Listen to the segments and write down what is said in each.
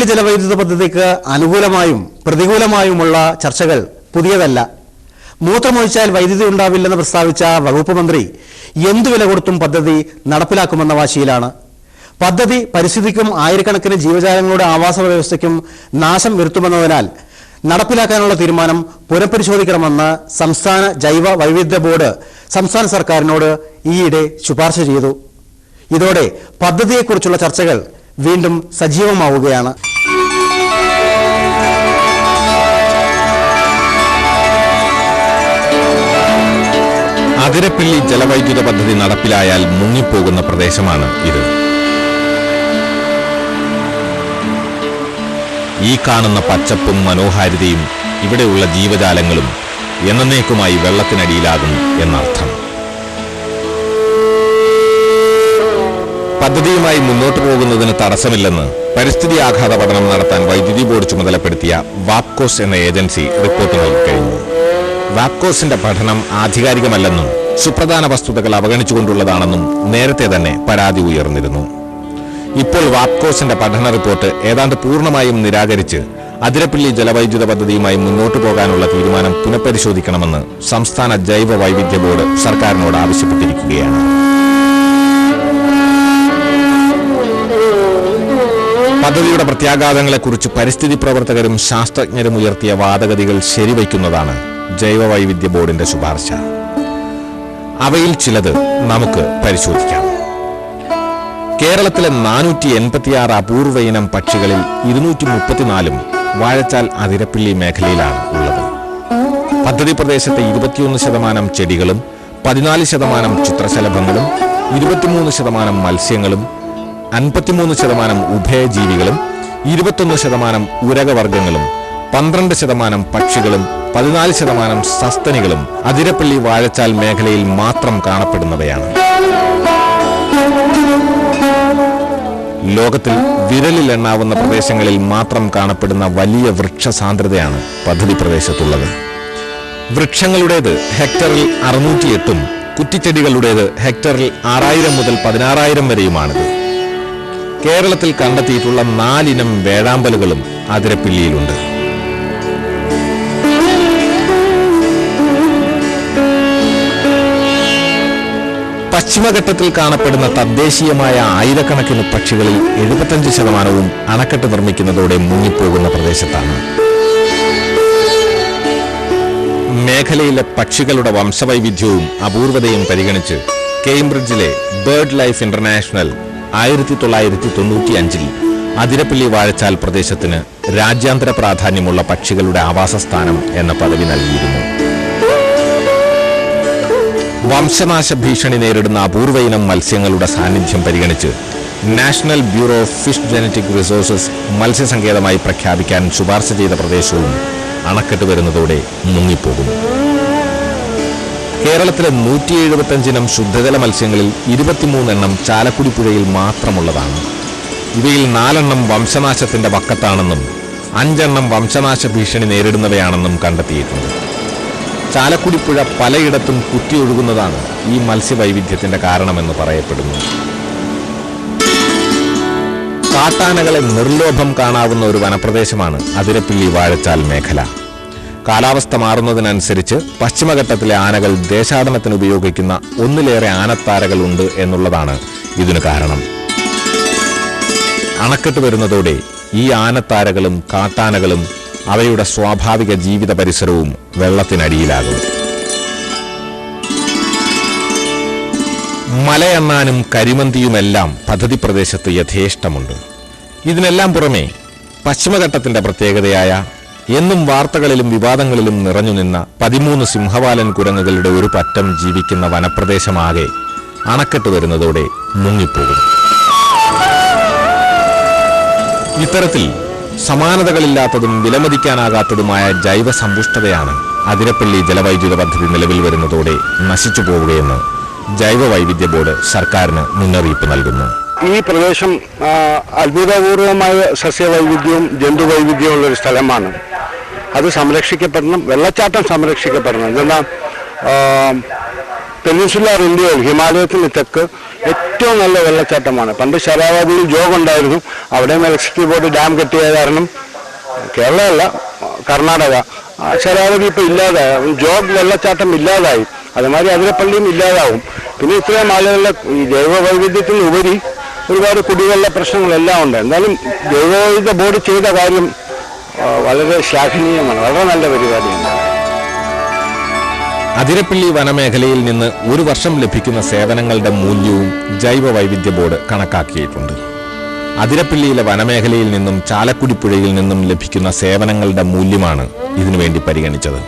അതിരപ്പള്ളി ജലവൈദ്യുത പദ്ധതിക്ക് അനുകൂലമായും പ്രതികൂലമായുമുള്ള ചർച്ചകൾ പുതിയതല്ല. മൂത്രമൊഴിച്ചാൽ വൈദ്യുതി ഉണ്ടാവില്ലെന്ന് പ്രസ്താവിച്ച വകുപ്പ് മന്ത്രി എന്തു വില കൊടുത്തും പദ്ധതി നടപ്പിലാക്കുമെന്ന വാശിയിലാണ്. പദ്ധതി പരിസ്ഥിതിക്കും ആയിരക്കണക്കിന് ജീവജാലങ്ങളുടെ ആവാസ വ്യവസ്ഥയ്ക്കും നാശം വരുത്തുമെന്നതിനാൽ നടപ്പിലാക്കാനുള്ള തീരുമാനം പുനഃപരിശോധിക്കണമെന്ന് സംസ്ഥാന ജൈവ വൈവിധ്യ ബോർഡ് സംസ്ഥാന സർക്കാരിനോട് ഈയിടെ ശുപാർശ ചെയ്തു. ഇതോടെ പദ്ധതിയെക്കുറിച്ചുള്ള ചർച്ചകൾ വീണ്ടും സജീവമാവുകയാണ്. അതിരപ്പിള്ളി ജലവൈദ്യുത പദ്ധതി നടപ്പിലായാൽ മുങ്ങിപ്പോകുന്ന പ്രദേശമാണ് ഇത്. ഈ കാണുന്ന പച്ചപ്പും മനോഹാരിതയും ഇവിടെയുള്ള ജീവജാലങ്ങളും എന്നേക്കുമായി വെള്ളത്തിനടിയിലാകും എന്നർത്ഥം. പദ്ധതിയുമായി മുന്നോട്ടു പോകുന്നതിന് തടസ്സമില്ലെന്ന് പരിസ്ഥിതി ആഘാത പഠനം നടത്താൻ വൈദ്യുതി ബോർഡ് ചുമതലപ്പെടുത്തിയ വാപ്കോസ് എന്ന ഏജൻസി റിപ്പോർട്ട് നൽകിക്കഴിഞ്ഞു വാപ്കോസിന്റെ പഠനം ആധികാരികമല്ലെന്നും സുപ്രധാന വസ്തുതകൾ അവഗണിച്ചുകൊണ്ടുള്ളതാണെന്നും നേരത്തെ തന്നെ പരാതി ഉയർന്നിരുന്നു. ഇപ്പോൾ വാപ്കോസിന്റെ പഠന റിപ്പോർട്ട് ഏതാണ്ട് പൂർണമായും നിരാകരിച്ച് അതിരപ്പിള്ളി ജലവൈദ്യുത പദ്ധതിയുമായി മുന്നോട്ടു പോകാനുള്ള തീരുമാനം പുനഃപരിശോധിക്കണമെന്ന് സംസ്ഥാന ജൈവ വൈവിധ്യ ബോർഡ് സർക്കാരിനോട് ആവശ്യപ്പെട്ടിരിക്കുകയാണ്. പദ്ധതിയുടെ പ്രത്യാഘാതങ്ങളെക്കുറിച്ച് പരിസ്ഥിതി പ്രവർത്തകരും ശാസ്ത്രജ്ഞരും ഉയർത്തിയ വാദഗതികൾ ശരിവയ്ക്കുന്നതാണ് ജൈവവൈവിധ്യ ബോർഡിന്റെ ശുപാർശ. അവയിൽ ചിലത് നമുക്ക് പരിശോധിക്കാം. കേരളത്തിലെ നാനൂറ്റി എൺപത്തിയാറ് അപൂർവ ഇനം പക്ഷികളിൽ ഇരുന്നൂറ്റി മുപ്പത്തിനാലും വാഴച്ചാൽ അതിരപ്പിള്ളി മേഖലയിലാണ് ഉള്ളത്. പദ്ധതി പ്രദേശത്തെ ഇരുപത്തിയൊന്ന് ശതമാനം ചെടികളും പതിനാല് ശതമാനം ചിത്രശലഭങ്ങളും ഇരുപത്തിമൂന്ന് ശതമാനം മത്സ്യങ്ങളും അൻപത്തിമൂന്ന് ശതമാനം ഉഭയജീവികളും ഇരുപത്തൊന്ന് ശതമാനം ഉരകവർഗങ്ങളും പന്ത്രണ്ട് ശതമാനം പക്ഷികളും പതിനാല് ശതമാനം സസ്തനികളും അതിരപ്പള്ളി വാഴച്ചാൽ മേഖലയിൽ മാത്രം കാണപ്പെടുന്നവയാണ്. ലോകത്തിൽ വിരലിൽ എണ്ണാവുന്ന പ്രദേശങ്ങളിൽ മാത്രം കാണപ്പെടുന്ന വലിയ വൃക്ഷ സാന്ദ്രതയാണ് പദ്ധതി പ്രദേശത്തുള്ളത്. വൃക്ഷങ്ങളുടേത് ഹെക്ടറിൽ അറുന്നൂറ്റിയെട്ടും കുറ്റിച്ചെടികളുടേത് ഹെക്ടറിൽ ആറായിരം മുതൽ പതിനാറായിരം വരെയുമാണിത്. കേരളത്തിൽ കണ്ടെത്തിയിട്ടുള്ള നാലിനം വേഴാമ്പലുകളും അതിരപ്പിള്ളിയിലുണ്ട് പശ്ചിമഘട്ടത്തിൽ കാണപ്പെടുന്ന തദ്ദേശീയമായ ആയിരക്കണക്കിന് പക്ഷികളിൽ എഴുപത്തഞ്ച് ശതമാനവും അണക്കെട്ട് നിർമ്മിക്കുന്നതോടെ മുങ്ങിപ്പോകുന്ന പ്രദേശത്താണ്. മേഖലയിലെ പക്ഷികളുടെ വംശവൈവിധ്യവും അപൂർവതയും പരിഗണിച്ച് കേംബ്രിഡ്ജിലെ ബേർഡ് ലൈഫ് ഇന്റർനാഷണൽ ആയിരത്തി തൊള്ളായിരത്തി തൊണ്ണൂറ്റി അഞ്ചിൽ അതിരപ്പള്ളി വാഴച്ചാൽ പ്രദേശത്തിന് രാജ്യാന്തര പ്രാധാന്യമുള്ള പക്ഷികളുടെ ആവാസസ്ഥാനം എന്ന പദവി നൽകിയിരുന്നു. വംശനാശ ഭീഷണി നേരിടുന്ന അപൂർവ ഇനം മത്സ്യങ്ങളുടെ സാന്നിധ്യം പരിഗണിച്ച് national bureau of fish genetic resources മത്സ്യസങ്കേതമായി പ്രഖ്യാപിക്കാൻ ശുപാർശ ചെയ്ത പ്രദേശവും അണക്കെട്ട് വരുന്നതോടെ മുങ്ങിപ്പോകും കേരളത്തിലെ നൂറ്റി എഴുപത്തഞ്ചിനം ശുദ്ധജല മത്സ്യങ്ങളിൽ ഇരുപത്തിമൂന്നെണ്ണം ചാലക്കുടി പുഴയിൽ മാത്രമുള്ളതാണ്. ഇവയിൽ നാലെണ്ണം വംശനാശത്തിന്റെ വക്കത്താണെന്നും അഞ്ചെണ്ണം വംശനാശ ഭീഷണി നേരിടുന്നവയാണെന്നും കണ്ടെത്തിയിട്ടുണ്ട്. ചാലക്കുടി പുഴ പലയിടത്തും കുത്തിയൊഴുകുന്നതാണ് ഈ മത്സ്യവൈവിധ്യത്തിന്റെ കാരണമെന്ന് പറയപ്പെടുന്നു. കാട്ടാനകളെ നിർലോഭം കാണാവുന്ന ഒരു വനപ്രദേശമാണ് അതിരപ്പിള്ളി വാഴച്ചാൽ മേഖല. കാലാവസ്ഥ മാറുന്നതിനനുസരിച്ച് പശ്ചിമഘട്ടത്തിലെ ആനകൾ ദേശാടനത്തിന് ഉപയോഗിക്കുന്ന ഒന്നിലേറെ ആനത്താരകൾ ഉണ്ട് എന്നുള്ളതാണ് ഇതിനു കാരണം. അണക്കെട്ട് വരുന്നതോടെ ഈ ആനത്താരകളും കാട്ടാനകളും അവയുടെ സ്വാഭാവിക ജീവിത പരിസരവും വെള്ളത്തിനടിയിലാകും. മലയെണ്ണാനും കരിമന്തിയുമെല്ലാം പദ്ധതി പ്രദേശത്ത് യഥേഷ്ടമുണ്ട്. ഇതിനെല്ലാം പുറമെ പശ്ചിമഘട്ടത്തിന്റെ പ്രത്യേകതയായ എന്നും വാർത്തകളിലും വിവാദങ്ങളിലും നിറഞ്ഞു നിന്ന പതിമൂന്ന് സിംഹവാലൻ കുരങ്ങുകളുടെ ഒരു പറ്റം ജീവിക്കുന്ന വനപ്രദേശമാകെ അണക്കെട്ട് വരുന്നതോടെ മുങ്ങിപ്പോകും ഇത്തരത്തിൽ സമാനതകളില്ലാത്തതും വിലമതിക്കാനാകാത്തതുമായ ജൈവ സമ്പുഷ്ടതയാണ് അതിരപ്പള്ളി ജലവൈദ്യുത പദ്ധതി നിലവിൽ വരുന്നതോടെ നശിച്ചു പോവുകയെന്ന് ജൈവ വൈവിധ്യ ബോർഡ് സർക്കാരിന് മുന്നറിയിപ്പ് നൽകുന്നു. ഈ പ്രദേശം അത്ഭുതപൂർവമായ സസ്യവൈവിധ്യവും ജന്തുവൈവിധ്യവും ഉള്ള ഒരു സ്ഥലമാണ്. അത് സംരക്ഷിക്കപ്പെടണം വെള്ളച്ചാട്ടം സംരക്ഷിക്കപ്പെടണം. ഇതെല്ലാം പെനിൻസുല ഇന്ത്യയിൽ ഹിമാലയത്തിന് തെക്ക് ഏറ്റവും നല്ല വെള്ളച്ചാട്ടമാണ്. പണ്ട് ശരാവതിയിൽ ജോഗ് ഉണ്ടായിരുന്നു അവിടെ ഇലക്ട്രിസിറ്റി ബോർഡ് ഡാം കെട്ടിയ കാരണം കേരളമല്ല കർണാടക. ശരാവതി ഇപ്പോൾ ഇല്ലാതായി ജോഗ് വെള്ളച്ചാട്ടം ഇല്ലാതായി. അതുമാതിരി അതിരപ്പള്ളിയും ഇല്ലാതാവും. പിന്നെ ഇത്രയും ആളുകളുടെ ഈ ജൈവ വൈവിധ്യത്തിന് ഉപരി ഒരുപാട് കുടിവെള്ള പ്രശ്നങ്ങളെല്ലാം ഉണ്ട്. എന്നാലും ജൈവവൈവിധ്യ ബോർഡ് ചെയ്ത കാര്യം വളരെ ശ്ലാഘനീയമാണ് വളരെ നല്ല പരിപാടിയാണ്. അതിരപ്പള്ളി വനമേഖലയിൽ നിന്ന് ഒരു വർഷം ലഭിക്കുന്ന സേവനങ്ങളുടെ മൂല്യവും ജൈവ വൈവിധ്യ ബോർഡ് കണക്കാക്കിയിട്ടുണ്ട്. അതിരപ്പള്ളിയിലെ വനമേഖലയിൽ നിന്നും ചാലക്കുടിപ്പുഴയിൽ നിന്നും ലഭിക്കുന്ന സേവനങ്ങളുടെ മൂല്യമാണ് ഇതിനുവേണ്ടി പരിഗണിച്ചത്.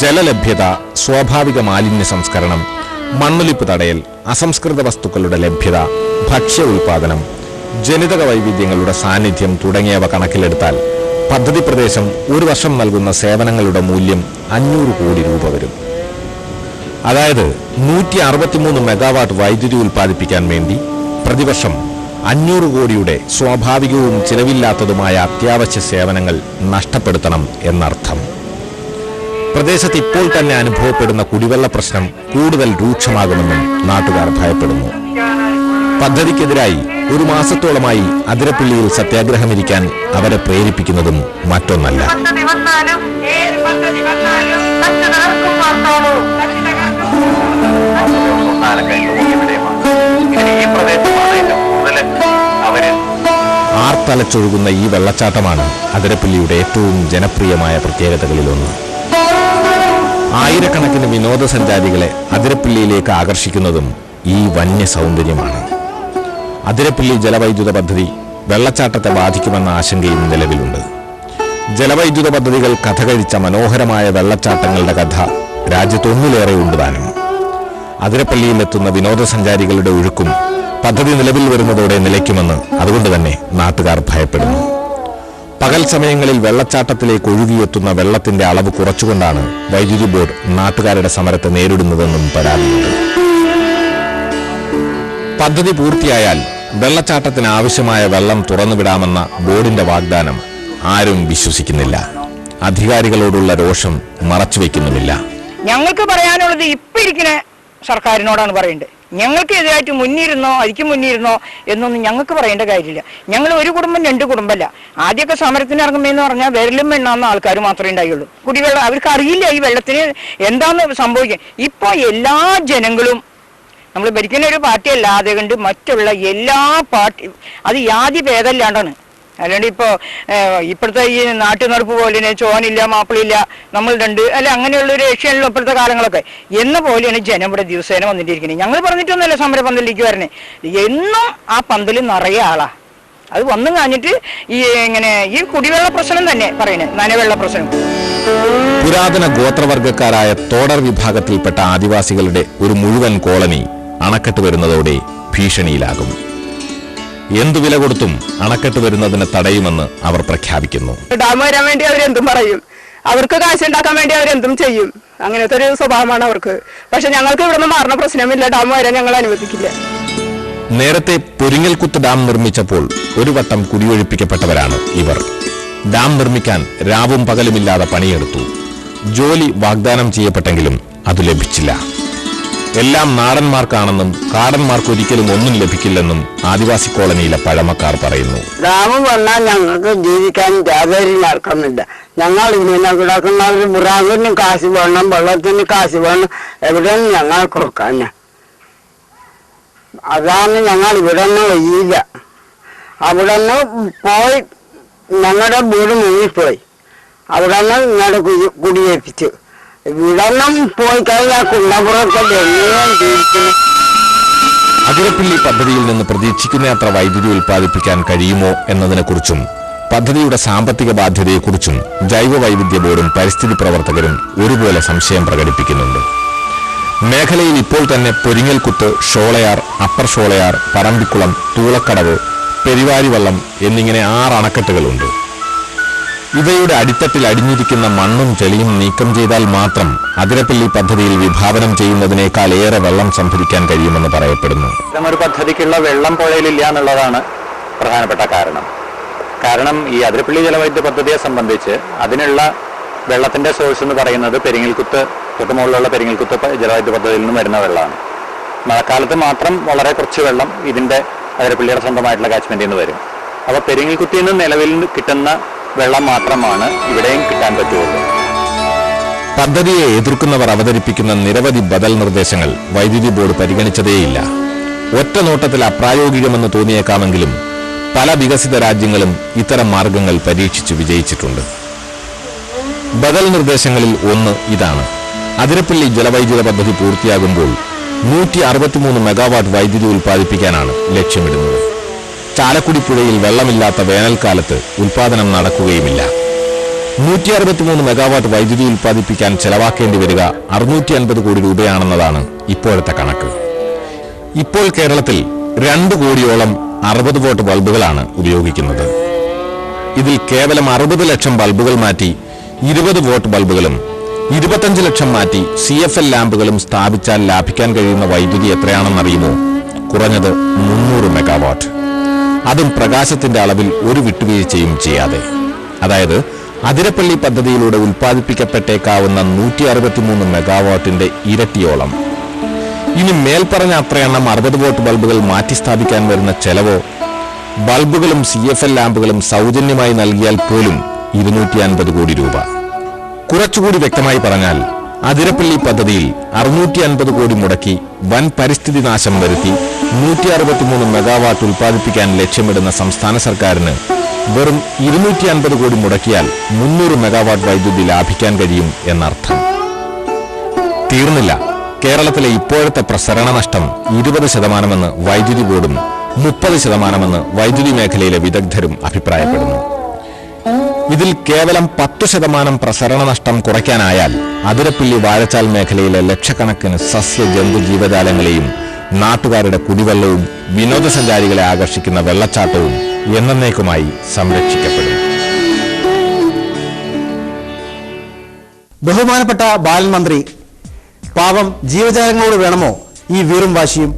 ജലലഭ്യത സ്വാഭാവിക മാലിന്യ സംസ്കരണം മണ്ണൊലിപ്പ് തടയൽ അസംസ്കൃത വസ്തുക്കളുടെ ലഭ്യത ഭക്ഷ്യ ഉൽപാദനം ജനിതക വൈവിധ്യങ്ങളുടെ സാന്നിധ്യം തുടങ്ങിയവ കണക്കിലെടുത്താൽ പദ്ധതി പ്രദേശം ഒരു വർഷം നൽകുന്ന സേവനങ്ങളുടെ മൂല്യം അഞ്ഞൂറ് കോടി രൂപ വരും. അതായത് നൂറ്റി അറുപത്തിമൂന്ന് മെഗാവാട്ട് വൈദ്യുതി ഉൽപ്പാദിപ്പിക്കാൻ വേണ്ടി പ്രതിവർഷം അഞ്ഞൂറ് കോടിയുടെ സ്വാഭാവികവും ചിലവില്ലാത്തതുമായ അത്യാവശ്യ സേവനങ്ങൾ നഷ്ടപ്പെടുത്തണം എന്നർത്ഥം. പ്രദേശത്ത് ഇപ്പോൾ തന്നെ അനുഭവപ്പെടുന്ന കുടിവെള്ള പ്രശ്നം കൂടുതൽ രൂക്ഷമാകുമെന്നും നാട്ടുകാർ ഭയപ്പെടുന്നു. പദ്ധതിക്കെതിരായി ഒരു മാസത്തോളമായി അതിരപ്പള്ളിയിൽ സത്യാഗ്രഹമിരിക്കാൻ അവരെ പ്രേരിപ്പിക്കുന്നതും മറ്റൊന്നല്ല. ആർത്തലച്ചൊഴുകുന്ന ഈ വെള്ളച്ചാട്ടമാണ് അതിരപ്പള്ളിയുടെ ഏറ്റവും ജനപ്രിയമായ പ്രത്യേകതകളിലൊന്ന്. ആയിരക്കണക്കിന് വിനോദസഞ്ചാരികളെ അതിരപ്പള്ളിയിലേക്ക് ആകർഷിക്കുന്നതും ഈ വന്യ സൗന്ദര്യമാണ് അതിരപ്പള്ളി ജലവൈദ്യുത പദ്ധതി വെള്ളച്ചാട്ടത്തെ ബാധിക്കുമെന്ന ആശങ്കയും നിലവിലുണ്ട്. ജലവൈദ്യുത പദ്ധതികൾ കഥ കഴിച്ച മനോഹരമായ വെള്ളച്ചാട്ടങ്ങളുടെ കഥ രാജ്യത്തൊന്നിലേറെ ഉണ്ട് താനും. അതിരപ്പള്ളിയിലെത്തുന്ന വിനോദസഞ്ചാരികളുടെ ഒഴുക്കും പദ്ധതി നിലവിൽ വരുന്നതോടെ നിലയ്ക്കുമെന്ന് അതുകൊണ്ട് തന്നെ നാട്ടുകാർ ഭയപ്പെടുന്നു. പകൽ സമയങ്ങളിൽ വെള്ളച്ചാട്ടത്തിലേക്ക് ഒഴുകിയെത്തുന്ന വെള്ളത്തിന്റെ അളവ് കുറച്ചുകൊണ്ടാണ് വൈദ്യുതി ബോർഡ് നാട്ടുകാരുടെ സമരത്തെ നേരിടുന്നതെന്നും പരാതിയുണ്ട്. പദ്ധതി പൂർത്തിയായാൽ വെള്ളച്ചാട്ടത്തിന് ആവശ്യമായ വെള്ളം തുറന്നുവിടാമെന്ന ബോർഡിന്റെ വാഗ്ദാനം ആരും വിശ്വസിക്കുന്നില്ല. അധികാരികളോടുള്ള രോഷം മറച്ചുവെക്കുന്നുമില്ല. ഞങ്ങൾക്ക് പറയാനുള്ളത് ഇപ്പൊ ഇരിക്കുന്ന സർക്കാരിനോടാണ് പറയേണ്ടത്. ഞങ്ങൾക്ക് എതിരായിട്ട് മുന്നിരുന്നോ അതിക്ക് മുന്നിരുന്നോ എന്നൊന്നും ഞങ്ങൾക്ക് പറയേണ്ട കാര്യമില്ല. ഞങ്ങൾ ഒരു കുടുംബം രണ്ട് കുടുംബമല്ല. ആദ്യമൊക്കെ സമരത്തിന് ഇറങ്ങുമെന്ന് പറഞ്ഞാൽ വിരലും എണ്ണാവുന്ന ആൾക്കാർ മാത്രമേ ഉണ്ടായുള്ളൂ. കുടിവെള്ളം അവർക്ക് അറിയില്ല ഈ വെള്ളത്തിന് എന്താന്ന് സംഭവിക്കുക ഇപ്പൊ എല്ലാ ജനങ്ങളും നമ്മൾ ഭരിക്കുന്ന ഒരു പാർട്ടി അല്ലാതെ കണ്ട് മറ്റുള്ള എല്ലാ പാർട്ടി അത് യാതി ഭേദമില്ലാണ്ടാണ്. അല്ലാണ്ട് ഇപ്പോ ഏഹ്, ഇപ്പോഴത്തെ ഈ നാട്ടു നടപ്പ് പോലെ ചോനില്ല മാപ്പിളില്ല നമ്മൾ രണ്ട് അല്ല അങ്ങനെയുള്ള ഒരു ഏഷ്യനിലും ഇപ്പോഴത്തെ കാലങ്ങളൊക്കെ. എന്ന പോലെയാണ് ജനം ഇവിടെ ദിവസേന വന്നിട്ടിരിക്കുന്നത്. ഞങ്ങൾ പറഞ്ഞിട്ടൊന്നുമല്ല സമര പന്തലിലേക്ക് വരണേ. എന്നും ആ പന്തൽ നിറയെ ആളാ. അത് വന്നു കഴിഞ്ഞിട്ട് ഈ ഇങ്ങനെ ഈ കുടിവെള്ള പ്രശ്നം തന്നെ പറയണേ. നനവെള്ള പ്രശ്നം. പുരാതന ഗോത്രവർഗക്കാരായ തോടർ വിഭാഗത്തിൽപ്പെട്ട ആദിവാസികളുടെ ഒരു മുഴുവൻ കോളനി അണക്കെട്ട് വരുന്നതോടെ ഭീഷണിയിലാകും. എന്തു വില കൊടുത്തും അണക്കെട്ട് വരുന്നതിന് തടയുമെന്ന് അവർ പ്രഖ്യാപിക്കുന്നു. ഡാം വരാൻ വേണ്ടി അവരെന്തും പറയും. അവർക്ക് കാശുണ്ടാക്കാൻ വേണ്ടി അവരെന്തും ചെയ്യും. അങ്ങനത്തെ ഒരു സ്വഭാവമാണ് അവർക്ക്. പക്ഷെ ഞങ്ങൾക്ക് ഇവിടെ നിന്ന് മാറുന്ന പ്രശ്നമില്ല. ഡാം വരാൻ ഞങ്ങൾ അനുവദിക്കില്ല. നേരത്തെ പൊരിങ്ങൽകുത്ത് ഡാം നിർമ്മിച്ചപ്പോൾ ഒരു വട്ടം കുടിയൊഴിപ്പിക്കപ്പെട്ടവരാണ് ഇവർ. ഡാം നിർമ്മിക്കാൻ രാവും പകലുമില്ലാതെ പണിയെടുത്തു. ജോലി വാഗ്ദാനം ചെയ്യപ്പെട്ടെങ്കിലും അത് ലഭിച്ചില്ല. എല്ലാം നാടന്മാർക്കാണെന്നും കാടന്മാർക്ക് ഒരിക്കലും ഒന്നും ലഭിക്കില്ലെന്നും ആദിവാസി കോളനിയിലെ പഴമക്കാർ പറയുന്നു. ഗ്രാമം വന്നാൽ ഞങ്ങൾക്ക് ജീവിക്കാൻ ജാതകരി നടക്കുന്നില്ല. ഞങ്ങൾ ഇങ്ങനെ കിടക്കുന്നവർ മുറാകിന് കാശ് വേണം വെള്ളത്തിന് കാശ് വേണം എവിടെയും ഞങ്ങൾ കൊടുക്കാൻ. അതാണ് ഞങ്ങൾ ഇവിടെ നിന്ന് വയ്യില്ല അവിടെ നിന്ന് പോയി ഞങ്ങളുടെ വീട് മുങ്ങിപ്പോയി. അവിടെ നിന്ന് ഞങ്ങളുടെ കുടി കുടിയേൽപ്പിച്ചു. നിന്നും പോയി കഴിഞ്ഞാൽ കുണ്ടപുറത്തെ അതിരപ്പിള്ളി പദ്ധതിയിൽ നിന്ന് പ്രതീക്ഷിക്കുന്ന അത്ര വൈദ്യുതി ഉൽപ്പാദിപ്പിക്കാൻ കഴിയുമോ എന്നതിനെക്കുറിച്ചും പദ്ധതിയുടെ സാമ്പത്തിക ബാധ്യതയെക്കുറിച്ചും ജൈവ വൈവിധ്യ ബോർഡും പരിസ്ഥിതി പ്രവർത്തകരും ഒരുപോലെ സംശയം പ്രകടിപ്പിക്കുന്നുണ്ട്. മേഖലയിൽ ഇപ്പോൾ തന്നെ പൊരിങ്ങൽകുത്ത് ഷോളയാർ അപ്പർ ഷോളയാർ പറമ്പിക്കുളം തൂളക്കടവ് പെരിവാരിവള്ളം എന്നിങ്ങനെ ആറ് അണക്കെട്ടുകളുണ്ട് ഇവയുടെ അടിത്തട്ടിൽ അടിഞ്ഞിരിക്കുന്ന മണ്ണും ചെളിയും നീക്കം ചെയ്താൽ മാത്രം അതിരപ്പള്ളി പദ്ധതിയിൽ വിഭാവനം ചെയ്യുന്നതിനേക്കാൾ ഏറെ വെള്ളം സംഭരിക്കാൻ കഴിയുമെന്ന് പറയപ്പെടുന്നു. ഇത്തരമൊരു പദ്ധതിക്കുള്ള വെള്ളം പുഴയിലില്ല എന്നുള്ളതാണ് പ്രധാനപ്പെട്ട കാരണം. കാരണം ഈ അതിരപ്പള്ളി ജലവൈദ്യുത പദ്ധതിയെ സംബന്ധിച്ച് അതിനുള്ള വെള്ളത്തിന്റെ സോഴ്സ് എന്ന് പറയുന്നത് പെരിങ്ങൽക്കുത്ത് തൊട്ടുമുകളിലുള്ള പെരിങ്ങൽക്കുത്ത് ജലവൈദ്യുത പദ്ധതിയിൽ നിന്നും വരുന്ന വെള്ളമാണ്. മഴക്കാലത്ത് മാത്രം വളരെ കുറച്ച് വെള്ളം ഇതിന്റെ അതിരപ്പള്ളിയുടെ സ്വന്തമായിട്ടുള്ള കാച്ച്മെന്റിൽ നിന്ന് വരും. അപ്പോൾ പെരിങ്ങൽക്കുത്തിയിൽ നിന്ന് നിലവിൽ കിട്ടുന്ന വെള്ളം മാത്രമാണ് ഇവിടെയും കിട്ടാൻ പറ്റുള്ളൂ. പദ്ധതിയെ എതിർക്കുന്നവർ അവതരിപ്പിക്കുന്ന നിരവധി ബദൽ നിർദ്ദേശങ്ങൾ വൈദ്യുതി ബോർഡ് പരിഗണിച്ചതേയില്ല. ഒറ്റ നോട്ടത്തിൽ അപ്രായോഗികമെന്ന് തോന്നിയേക്കാമെങ്കിലും പല വികസിത രാജ്യങ്ങളും ഇത്തരം മാർഗങ്ങൾ പരീക്ഷിച്ചു വിജയിച്ചിട്ടുണ്ട്. ബദൽ നിർദ്ദേശങ്ങളിൽ ഒന്ന് ഇതാണ്. അതിരപ്പള്ളി ജലവൈദ്യുത പദ്ധതി പൂർത്തിയാകുമ്പോൾ നൂറ്റി അറുപത്തിമൂന്ന് മെഗാവാട്ട് വൈദ്യുതി ഉൽപ്പാദിപ്പിക്കാനാണ് ലക്ഷ്യമിടുന്നത്. ചാലക്കുടി പുഴയിൽ വെള്ളമില്ലാത്ത വേനൽക്കാലത്ത് ഉൽപാദനം നടക്കുകയുമില്ല. നൂറ്റി അറുപത്തിമൂന്ന് മെഗാവാട്ട് വൈദ്യുതി ഉൽപ്പാദിപ്പിക്കാൻ ചെലവാക്കേണ്ടി വരിക അറുന്നൂറ്റി അൻപത് കോടി രൂപയാണെന്നതാണ് ഇപ്പോഴത്തെ കണക്ക്. ഇപ്പോൾ കേരളത്തിൽ രണ്ട് കോടിയോളം അറുപത് വോട്ട് ബൾബുകളാണ് ഉപയോഗിക്കുന്നത്. ഇതിൽ കേവലം അറുപത് ലക്ഷം ബൾബുകൾ മാറ്റി ഇരുപത് വോട്ട് ബൾബുകളും ഇരുപത്തഞ്ച് ലക്ഷം മാറ്റി സി എഫ് എൽ ലാമ്പുകളും സ്ഥാപിച്ചാൽ ലാഭിക്കാൻ കഴിയുന്ന വൈദ്യുതി എത്രയാണെന്നറിയുമോ? കുറഞ്ഞത് മുന്നൂറ് മെഗാവാട്ട്. അതും പ്രകാശത്തിന്റെ അളവിൽ ഒരു വിട്ടുവീഴ്ചയും ചെയ്യാതെ. അതായത് അതിരപ്പള്ളി പദ്ധതിയിലൂടെ ഉൽപ്പാദിപ്പിക്കപ്പെട്ടേക്കാവുന്ന നൂറ്റി അറുപത്തിമൂന്ന് മെഗാവാട്ടിന്റെ ഇരട്ടിയോളം. ഇനി മേൽപ്പറഞ്ഞ അത്രയെണ്ണം അറുപത് വോട്ട് ബൾബുകൾ മാറ്റി സ്ഥാപിക്കാൻ വരുന്ന ചെലവോ ബൾബുകളും സി എഫ് എൽ ലാമ്പുകളും സൗജന്യമായി നൽകിയാൽ പോലും ഇരുന്നൂറ്റി അൻപത് കോടി രൂപ. കുറച്ചുകൂടി വ്യക്തമായി പറഞ്ഞാൽ അതിരപ്പള്ളി പദ്ധതിയിൽ അറുന്നൂറ്റി അൻപത് കോടി മുടക്കി വൻ പരിസ്ഥിതി നാശം വരുത്തി നൂറ്റി അറുപത്തിമൂന്ന് മെഗാവാട്ട് ഉൽപ്പാദിപ്പിക്കാൻ ലക്ഷ്യമിടുന്ന സംസ്ഥാന സർക്കാരിന് വെറും ഇരുന്നൂറ്റി അൻപത് കോടി മുടക്കിയാൽ മുന്നൂറ് മെഗാവാട്ട് വൈദ്യുതി ലാഭിക്കാൻ കഴിയും എന്നർത്ഥം. തീർന്നില്ല. കേരളത്തിലെ ഇപ്പോഴത്തെ പ്രസരണ നഷ്ടം ഇരുപത് ശതമാനമെന്ന് വൈദ്യുതി ബോർഡും മുപ്പത് ശതമാനമെന്ന് വൈദ്യുതി മേഖലയിലെ വിദഗ്ധരും അഭിപ്രായപ്പെടുന്നു. ഇതിൽ കേവലം പത്തു ശതമാനം പ്രസരണ നഷ്ടം കുറയ്ക്കാനായാൽ അതിരപ്പള്ളി വാഴച്ചാൽ മേഖലയിലെ ലക്ഷക്കണക്കിന് സസ്യ ജന്തു ജീവജാലങ്ങളെയും നാട്ടുകാരുടെ കുടിവെള്ളവും വിനോദസഞ്ചാരികളെ ആകർഷിക്കുന്ന വെള്ളച്ചാട്ടവും എന്നേക്കുമായി സംരക്ഷിക്കപ്പെടും ബഹുമാനപ്പെട്ട ബാലൻ മന്ത്രി പാവം ജീവജാലങ്ങളോട് വേണമോ ഈ വീറും വാശിയും?